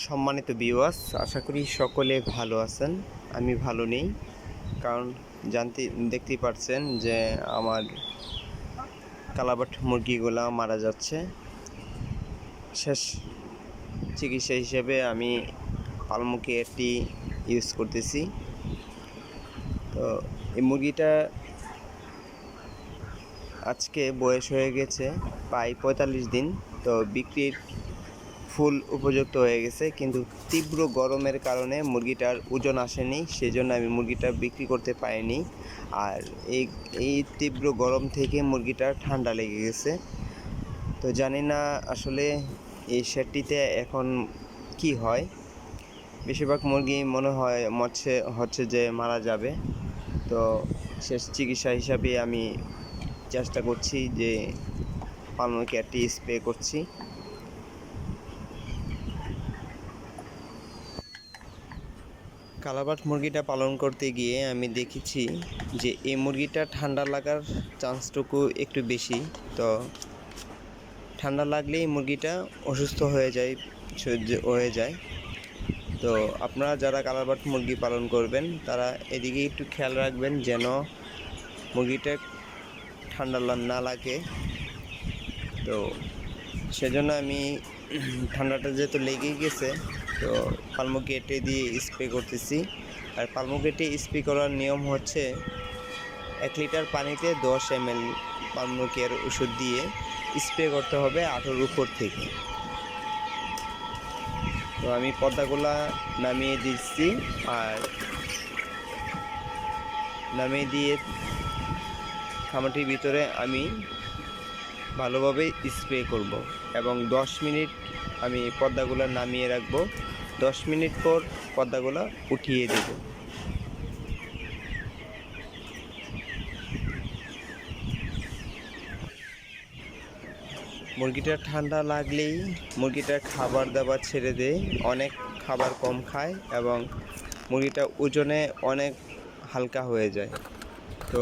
সম্মানিত বিওয়াস আশা করি সকলে ভালো আছেন। আমি ভালো নেই, কারণ জানতে, দেখতেই পারছেন যে আমার কালাবাট মুরগিগুলা মারা যাচ্ছে। শেষ চিকিৎসা হিসেবে আমি পালমুখে একটি ইউজ করতেছি। তো এই মুরগিটা আজকে বয়স হয়ে গেছে প্রায় পঁয়তাল্লিশ দিন, তো বিক্রির ফুল উপযুক্ত হয়ে গেছে, কিন্তু তীব্র গরমের কারণে মুরগিটার ওজন আসেনি, সেজন্য আমি মুরগিটা বিক্রি করতে পারিনি। আর এই এই তীব্র গরম থেকে মুরগিটার ঠান্ডা লেগে গেছে। তো জানি না আসলে এই শেডটিতে এখন কি হয়। বেশিরভাগ মুরগি মনে হয়, মরছে, হচ্ছে যে মারা যাবে। তো শেষ চিকিৎসা হিসাবে আমি চেষ্টা করছি যে পালন কেয়ারটি স্প্রে করছি। কালাবাট মুরগিটা পালন করতে গিয়ে আমি দেখেছি যে এই মুরগিটা ঠান্ডা লাগার চান্সটুকু একটু বেশি। তো ঠান্ডা লাগলেই মুরগিটা অসুস্থ হয়ে যায়, সহ্য হয়ে যায়। তো আপনারা যারা কালাবাট মুরগি পালন করবেন, তারা এদিকে একটু খেয়াল রাখবেন যেন মুরগিটা ঠান্ডা না লাগে। তো সেজন্য আমি ঠান্ডাটা যেহেতু লেগেই গেছে তো পালমো গেটে দিয়ে স্প্রে করতেছি। আর পালমো গেটে স্প্রে করার নিয়ম হচ্ছে এক লিটার পানিতে দশ এম এল পালমো কেয়ার ওষুধ দিয়ে স্প্রে করতে হবে আঠোর উপর থেকে। তো আমি পর্দাগুলা নামিয়ে দিচ্ছি আর নামিয়ে দিয়ে খামারটির ভিতরে আমি ভালোভাবে স্প্রে করব এবং দশ মিনিট আমি পর্দাগুলো নামিয়ে রাখব। দশ মিনিট পর পর্দাগুলো উঠিয়ে দেব। মুরগিটা ঠান্ডা লাগলেই মুরগিটা খাবার দাবার ছেড়ে দেয় অনেক খাবার কম খায় এবং মুরগিটা ওজনে অনেক হালকা হয়ে যায়। তো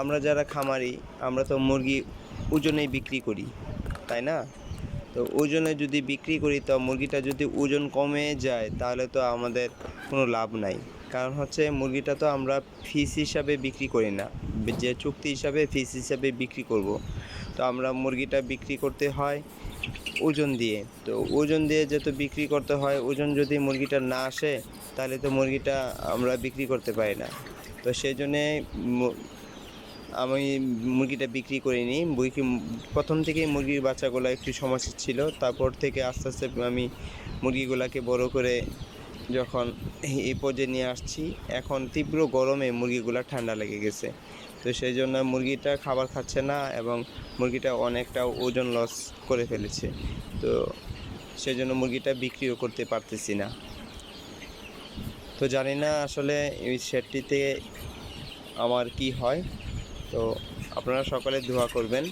আমরা যারা খামারি, আমরা তো মুরগি ওজনেই বিক্রি করি, তাই না? তো ওজনে যদি বিক্রি করি, তো মুরগিটা যদি ওজন কমে যায়, তাহলে তো আমাদের কোনো লাভ নাই। কারণ হচ্ছে মুরগিটা তো আমরা ফিস হিসাবে বিক্রি করি না। যে চুক্তি হিসাবে ফিস হিসাবে বিক্রি করব। তো আমরা মুরগিটা বিক্রি করতে হয় ওজন দিয়ে। তো ওজন দিয়ে যেহেতু বিক্রি করতে হয়, ওজন যদি মুরগিটা না আসে, তাহলে তো মুরগিটা আমরা বিক্রি করতে পারি না। তো সেই জন্যে আমি মুরগিটা বিক্রি করিনি। মুরগি প্রথম থেকেই মুরগির বাচ্চাগুলো একটু সমস্যা ছিল। তারপর থেকে আস্তে আস্তে আমি মুরগিগুলোকে বড় করে যখন এই পর্যায়ে নিয়ে আসছি, এখন তীব্র গরমে মুরগিগুলো ঠান্ডা লেগে গেছে। তো সেই জন্য মুরগিটা খাবার খাচ্ছে না এবং মুরগিটা অনেকটা ওজন লস করে ফেলেছে। তো সেই জন্য মুরগিটা বিক্রিও করতে পারতেছি না। তো জানি না আসলে এই শেডটিতে আমার কি হয়। তো আপনারা সকলে দোয়া করবেন।